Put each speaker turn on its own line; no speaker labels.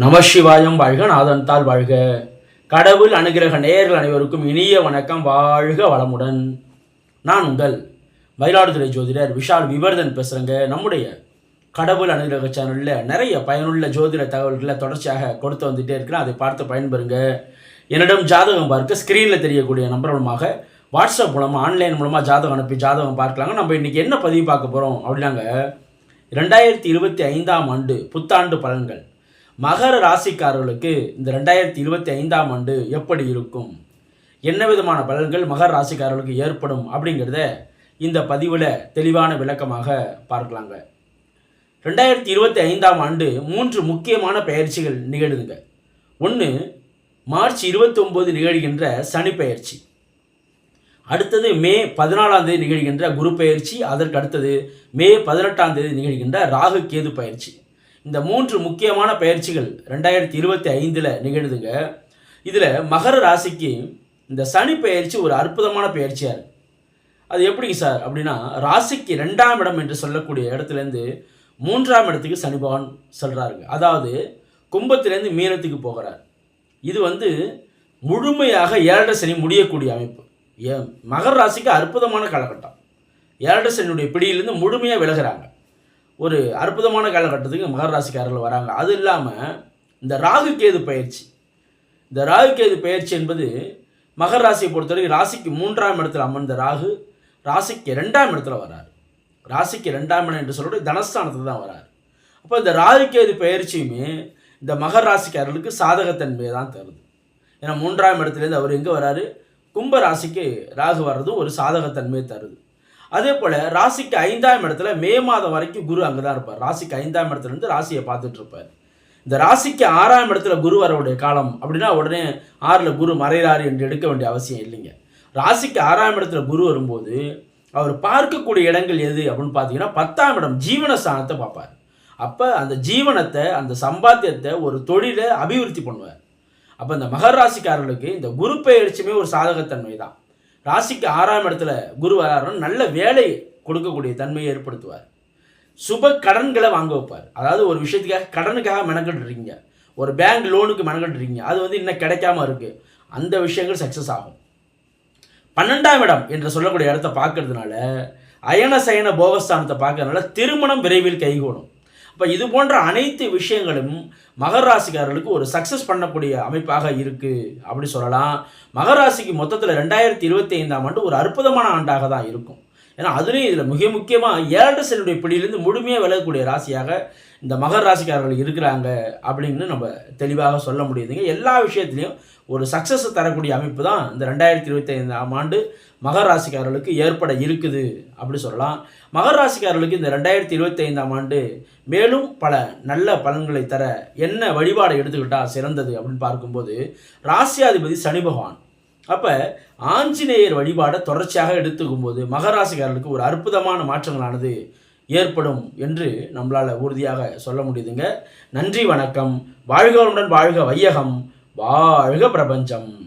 நமசிவாயம் வாழ்க நாதன்தால் வாழ்க. கடவுள் அனுகிரக நேயர்கள் அனைவருக்கும் இனிய வணக்கம் வாழ்க வளமுடன். நான் உங்கள் மயிலாடுதுறை ஜோதிடர் விஷால் விவர்தன் பேசுகிறேங்க நம்முடைய கடவுள் அனுகிரக சேனலில் நிறைய பயனுள்ள ஜோதிட தகவல்களை தொடர்ச்சியாக கொடுத்து வந்துட்டே இருக்கிறேன். அதை பார்த்து பயன்பெறுங்க. என்னிடம் ஜாதகம் பார்க்க ஸ்க்ரீனில் தெரியக்கூடிய நம்பர் மூலமாக வாட்ஸ்அப் மூலமாக ஆன்லைன் மூலமாக ஜாதகம் அனுப்பி ஜாதகம் பார்க்கலாங்க. நம்ம இன்றைக்கி என்ன பதிவு பார்க்க போகிறோம் அப்படின்னாங்க. ரெண்டாயிரத்தி இருபத்தி ஐந்தாம் ஆண்டு புத்தாண்டு பலன்கள். மகர ராசிக்காரர்களுக்கு இந்த ரெண்டாயிரத்தி இருபத்தி ஐந்தாம் ஆண்டு எப்படி இருக்கும்? என்ன விதமான பலன்கள் மகர ராசிக்காரர்களுக்கு ஏற்படும் அப்படிங்கிறத இந்த பதிவில் தெளிவான விளக்கமாக பார்க்கலாங்க. ரெண்டாயிரத்தி இருபத்தி ஐந்தாம் ஆண்டு மூன்று முக்கியமான பயிற்சிகள் நிகழுதுங்க. ஒன்று மார்ச் இருபத்தி ஒம்பது நிகழ்கின்ற சனி பயிற்சி. அடுத்தது மே பதினாலாம் தேதி நிகழ்கின்ற குரு பயிற்சி. அதற்கு அடுத்தது மே பதினெட்டாம் தேதி நிகழ்கின்ற ராகு கேது பயிற்சி. இந்த மூன்று முக்கியமான பயிற்சிகள் ரெண்டாயிரத்தி இருபத்தி ஐந்தில் நிகழுதுங்க. இதில் மகர ராசிக்கு இந்த சனி பயிற்சி ஒரு அற்புதமான பயிற்சியாக இருக்குது அது எப்படிங்க சார்? அப்படின்னா ராசிக்கு ரெண்டாம் இடம் என்று சொல்லக்கூடிய இடத்துலேருந்து மூன்றாம் இடத்துக்கு சனி பகவான் சொல்கிறாருங்க அதாவது கும்பத்திலேருந்து மீனத்துக்கு போகிறார். இது வந்து முழுமையாக ஏழரை சனி முடியக்கூடிய அமைப்பு. ஏ மகர ராசிக்கு அற்புதமான காலகட்டம். ஏழரை சனியுடைய பிடியிலிருந்து முழுமையாக விலகுறாங்க. ஒரு அற்புதமான காலகட்டத்துக்கு மகர ராசிக்காரர்கள் வராங்க. அது இல்லாமல் இந்த ராகு கேது பயிற்சி. இந்த ராகு கேது பயிற்சி என்பது மகர ராசியை பொறுத்தவரைக்கும் ராசிக்கு மூன்றாம் இடத்துல அமர்ந்த ராகு ராசிக்கு ரெண்டாம் இடத்துல வராரு. ராசிக்கு ரெண்டாம் இடம் என்று சொல்கிறது தனஸ்தானத்தில் தான் வராரு. அப்போ இந்த ராகு பயிற்சியுமே இந்த மகர ராசிக்காரர்களுக்கு சாதகத்தன்மையை தான் தருது. ஏன்னா மூன்றாம் இடத்துலேருந்து அவர் எங்கே வராரு? கும்ப ராசிக்கு ராகு வர்றதும் ஒரு சாதகத்தன்மையை தருது. அதே போல் ராசிக்கு ஐந்தாம் இடத்துல மே மாதம் வரைக்கும் குரு அங்கே தான் இருப்பார். ராசிக்கு ஐந்தாம் இடத்துல இருந்து ராசியை பார்த்துட்டு இருப்பார். இந்த ராசிக்கு ஆறாம் இடத்துல குரு வரவுடைய காலம் அப்படின்னா உடனே ஆறில் குரு மறைகிறாரு என்று எடுக்க வேண்டிய அவசியம் இல்லைங்க. ராசிக்கு ஆறாம் இடத்துல குரு வரும்போது அவர் பார்க்கக்கூடிய இடங்கள் எது அப்படின்னு பார்த்தீங்கன்னா பத்தாம் இடம் ஜீவன ஸ்தானத்தை பார்ப்பார். அப்போ அந்த ஜீவனத்தை அந்த சம்பாத்தியத்தை ஒரு தொழிலை அபிவிருத்தி பண்ணுவார். அப்போ இந்த மகர் ராசிக்காரர்களுக்கு இந்த குரு பெயர்ச்சியுமே ஒரு சாதகத்தன்மை தான் ராசிக்கு ஆறாம் இடத்துல குரு வராருன்னு நல்ல வேலை கொடுக்கக்கூடிய தன்மையை ஏற்படுத்துவார். சுப கடன்களை வாங்க வைப்பார். அதாவது ஒரு விஷயத்துக்காக கடனுக்காக மெனக்கட்டுறீங்க ஒரு பேங்க் லோனுக்கு மெனக்கட்டுறீங்க அது வந்து இன்னும் கிடைக்காம இருக்குது அந்த விஷயங்கள் சக்ஸஸ் ஆகும். பன்னெண்டாம் இடம் என்று சொல்லக்கூடிய இடத்த பார்க்கறதுனால அயன சயன போகஸ்தானத்தை பார்க்கறதுனால திருமணம் விரைவில் கைகூடும். இப்போ இது போன்ற அனைத்து விஷயங்களும் மகர ராசிக்காரர்களுக்கு ஒரு சக்ஸஸ் பண்ணக்கூடிய அமைப்பாக இருக்குது அப்படி சொல்லலாம். மகர ராசிக்கு மொத்தத்தில் ரெண்டாயிரத்தி இருபத்தி ஐந்தாம் ஆண்டு ஒரு அற்புதமான ஆண்டாக தான் இருக்கும். ஏன்னா அதுலேயும் இதில் மிக முக்கியமாக ஏழரை செல்லுடைய பிடியிலிருந்து முழுமையாக விலகக்கூடிய ராசியாக இந்த மகர ராசிக்காரர்கள் இருக்கிறாங்க அப்படின்னு நம்ம தெளிவாக சொல்ல முடியுதுங்க. எல்லா விஷயத்துலையும் ஒரு சக்ஸஸ் தரக்கூடிய அமைப்பு தான் இந்த ரெண்டாயிரத்தி இருபத்தி ஐந்தாம் ஆண்டு மகர ராசிக்காரர்களுக்கு ஏற்பட இருக்குது அப்படி சொல்லலாம். மகர ராசிக்காரர்களுக்கு இந்த ரெண்டாயிரத்தி இருபத்தி ஐந்தாம் ஆண்டு மேலும் பல நல்ல பலன்களை தர என்ன வழிபாடை எடுத்துக்கிட்டால் சிறந்தது அப்படின்னு பார்க்கும்போது ராசியாதிபதி சனி பகவான் அப்போ ஆஞ்சநேயர் வழிபாடை தொடர்ச்சியாக எடுத்துக்கும்போது மகராசிக்காரர்களுக்கு ஒரு அற்புதமான மாற்றங்களானது ஏற்படும் என்று நம்மளால் உறுதியாக சொல்ல முடியுதுங்க. நன்றி வணக்கம். வாழ்கவனுடன் வாழ்க வையகம். வாழ்க பிரபஞ்சம்.